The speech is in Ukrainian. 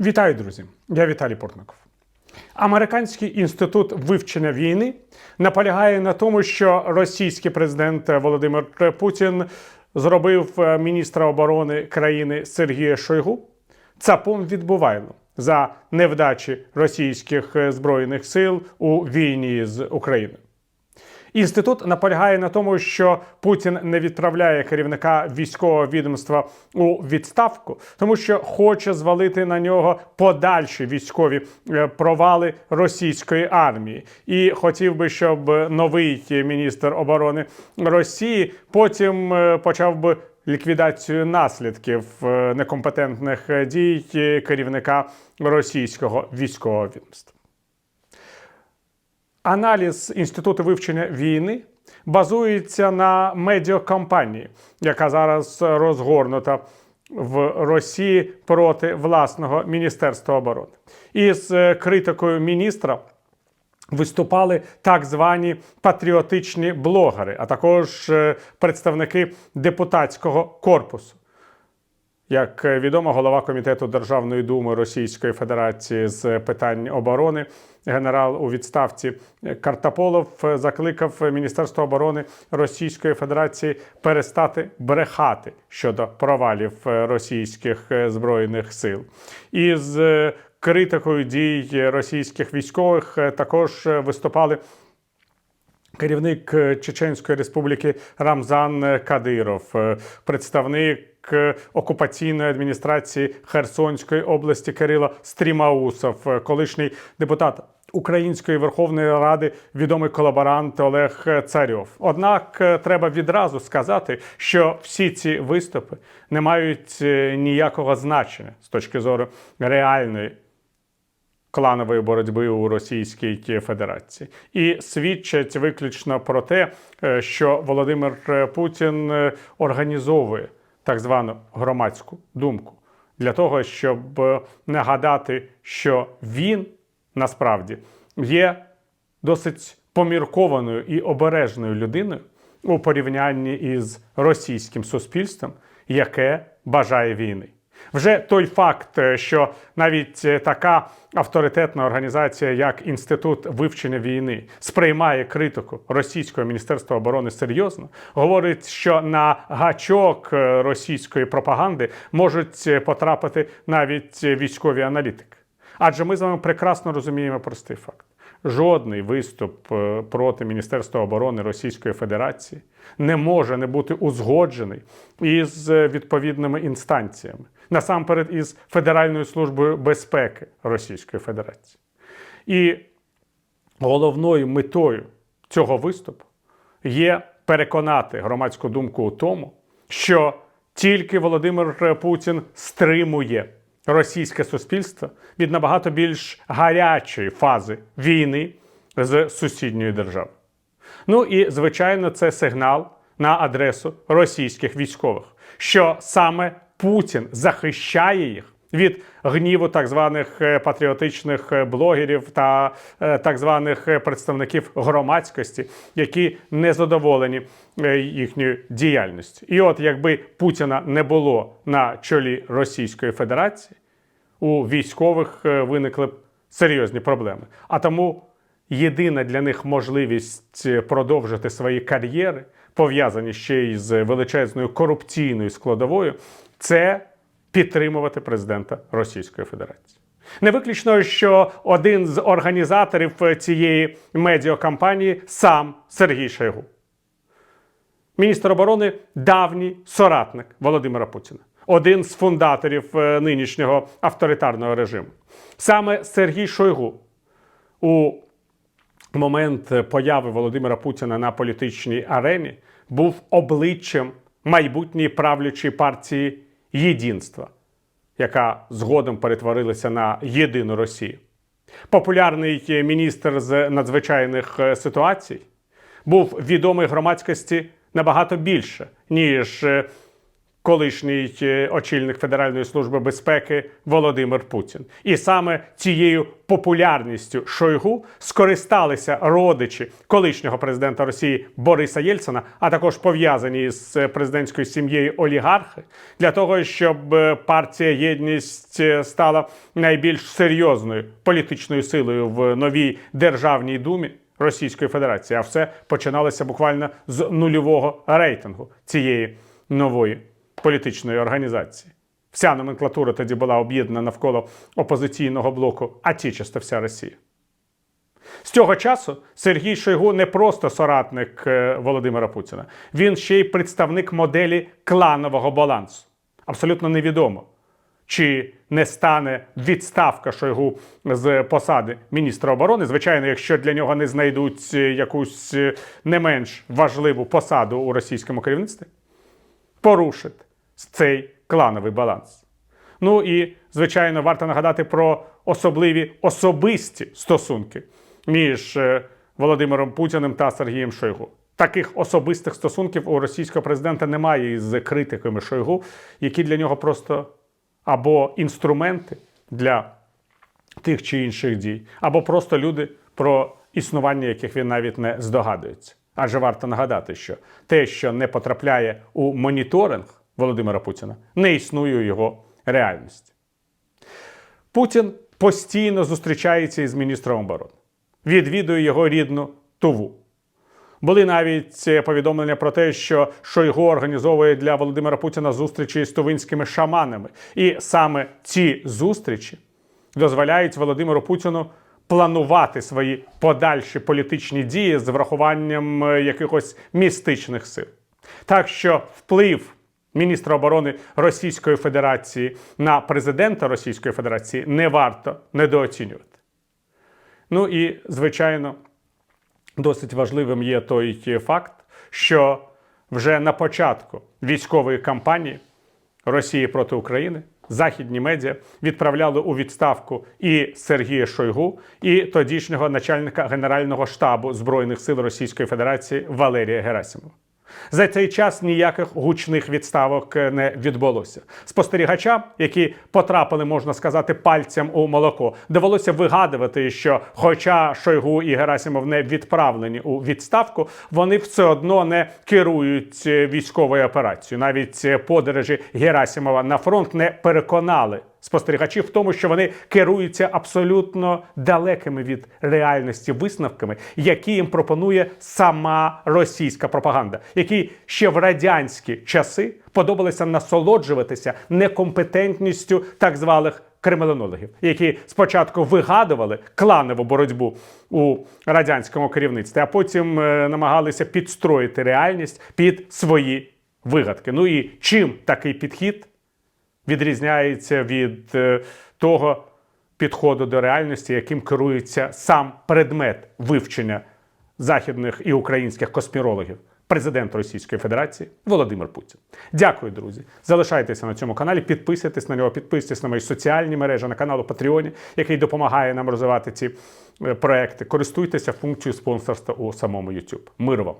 Вітаю, друзі! Я Віталій Портников. Американський інститут вивчення війни наполягає на тому, що російський президент Володимир Путін зробив е, міністра оборони країни Сергія Шойгу цапом відбувайлом за невдачі російських е, збройних сил у війні з Україною. Інститут наполягає на тому, що Путін не відправляє керівника військового відомства у відставку, тому що хоче звалити на нього подальші військові е, провали російської армії, і хотів би, щоб новий міністр оборони Росії потім е, почав би ліквідацію наслідків е, некомпетентних дій керівника російського військового відомства. Аналіз Інституту вивчення війни базується на медіакампанії, яка зараз розгорнута в Росії проти власного Міністерства оборони. Із е, критикою міністра виступали так звані патріотичні блогери, а також е, представники депутатського корпусу. Як відомо, голова комітету Державної думи Російської Федерації з питань оборони, генерал у відставці Картаполов закликав Міністерство оборони Російської Федерації перестати брехати щодо провалів російських збройних сил. Із критикою дій російських військових також виступали керівник е, Чеченської республіки Рамзан Кадиров, е, представник е, окупаційної адміністрації Херсонської області Кирило Стрімаусов, е, колишній депутат. Української Верховної Ради відомий колаборант Олег Царьов. Однак е, треба відразу сказати, що всі ці виступи не мають е, ніякого значення з точки зору реальної кланової боротьби у Російській Федерації і свідчать виключно про те, е, що Володимир Путін е, організовує так звану громадську думку для того, щоб е, нагадати, що він насправді є досить поміркованою і обережною людиною у порівнянні із російським суспільством, яке бажає війни. Вже той факт, е, що навіть е, така авторитетна організація, як Інститут вивчення війни, сприймає критику російського міністерства оборони серйозно, говорить, що на гачок е, російської пропаганди можуть потрапити навіть військові аналітики. Адже ми з вами прекрасно розуміємо простий факт. Жодний виступ проти Міністерства оборони Російської Федерації не може не бути узгоджений із відповідними інстанціями, насамперед із Федеральною службою безпеки Російської Федерації. І головною метою цього виступу є переконати громадську думку у тому, що тільки Володимир Путін стримує російське суспільство від набагато більш гарячої фази війни з сусідньою державою. Ну і звичайно, це сигнал на адресу російських військових, що саме Путін захищає їх від гніву так званих е, патріотичних е, блогерів та е, так званих представників громадськості, які не задоволені їхньою діяльністю. І от якби Путіна не було на чолі Російської Федерації, у військових виникли б серйозні проблеми. А тому єдина для них можливість продовжити свої кар'єри, пов'язані ще й з величезною корупційною складовою, це підтримувати президента Російської Федерації. Не виключно, що один з організаторів цієї медіакампанії сам Сергій Шойгу. Міністр оборони давній соратник Володимира Путіна, один з фундаторів е, нинішнього авторитарного режиму. Саме Сергій Шойгу у момент появи Володимира Путіна на політичній арені був обличчям майбутньої правлячої партії Єдинства, яка згодом перетворилася на єдину Росію. Популярний міністр з надзвичайних е, ситуацій був відомий громадськості набагато більше, ніж е, колишній е, очільник Федеральної служби безпеки Володимир Путін. І саме цією популярністю Шойгу скористалися родичі колишнього президента Росії Бориса Єльцина, а також пов'язані з президентською сім'єю олігархи, для того, щоб е, партія єдність е, стала найбільш серйозною політичною силою в новій державній думі. Російської Федерації, а все починалося буквально з нульового рейтингу цієї нової політичної організації. Вся номенклатура тоді була об'єднана навколо опозиційного блоку, а ті часто вся Росія. З цього часу Сергій Шойгу не просто соратник е, Володимира Путіна, він ще й представник моделі кланового балансу. Абсолютно невідомо, чи не стане відставка Шойгу з посади міністра оборони. Звичайно, якщо для нього не знайдуть е, якусь е, не менш важливу посаду у російському керівництві, порушить цей клановий баланс. Ну і, звичайно, варто нагадати про особливі особисті стосунки між е, Володимиром Путіним та Сергієм Шойгу. Таких особистих стосунків у російського президента немає із критиками Шойгу, які для нього просто або інструменти для тих чи інших дій, або просто люди, про існування яких він навіть не здогадується. Адже варто нагадати, що те, що не потрапляє у моніторинг Володимира Путіна, не існує його реальності. Путін постійно зустрічається із міністром оборони, відвідує його рідну Туву. Були навіть е, повідомлення про те, що Шойгу організовує для Володимира Путіна зустрічі з тувинськими шаманами. І саме ці зустрічі дозволяють Володимиру Путіну планувати свої подальші політичні дії з врахуванням е, якихось містичних сил. Так що вплив міністра оборони Російської Федерації на президента Російської Федерації не варто недооцінювати. Ну і, звичайно, досить важливим є той факт, що вже на початку військової кампанії Росії проти України західні медіа відправляли у відставку і Сергія Шойгу, і тодішнього начальника Генерального штабу Збройних сил Російської Федерації Валерія Герасимова. За цей час ніяких гучних відставок е, не відбулося. Спостерігачам, які потрапили, можна сказати, пальцям у молоко, довелося вигадувати, що, хоча Шойгу і Герасимов не відправлені у відставку, вони все одно не керують е, військовою операцією. Навіть е, подорожі Герасимова на фронт не переконали спостерігачів в тому, що вони керуються абсолютно далекими від реальності висновками, які їм пропонує сама російська пропаганда, які ще в радянські часи подобалося насолоджуватися некомпетентністю так званих кремленологів, які спочатку вигадували кланову боротьбу у радянському керівництві, а потім е, намагалися підстроїти реальність під свої вигадки. Ну і чим такий підхід відрізняється від е, того підходу до реальності, яким керується сам предмет вивчення західних і українських космірологів. Президент Російської Федерації Володимир Путін. Дякую, друзі. Залишайтеся на цьому каналі, підписуйтесь на нього, підписуйтесь на мої соціальні мережі, на канал у Патреоні, який допомагає нам розвивати ці е, проекти. Користуйтеся функцією спонсорства у самому YouTube. Миру вам!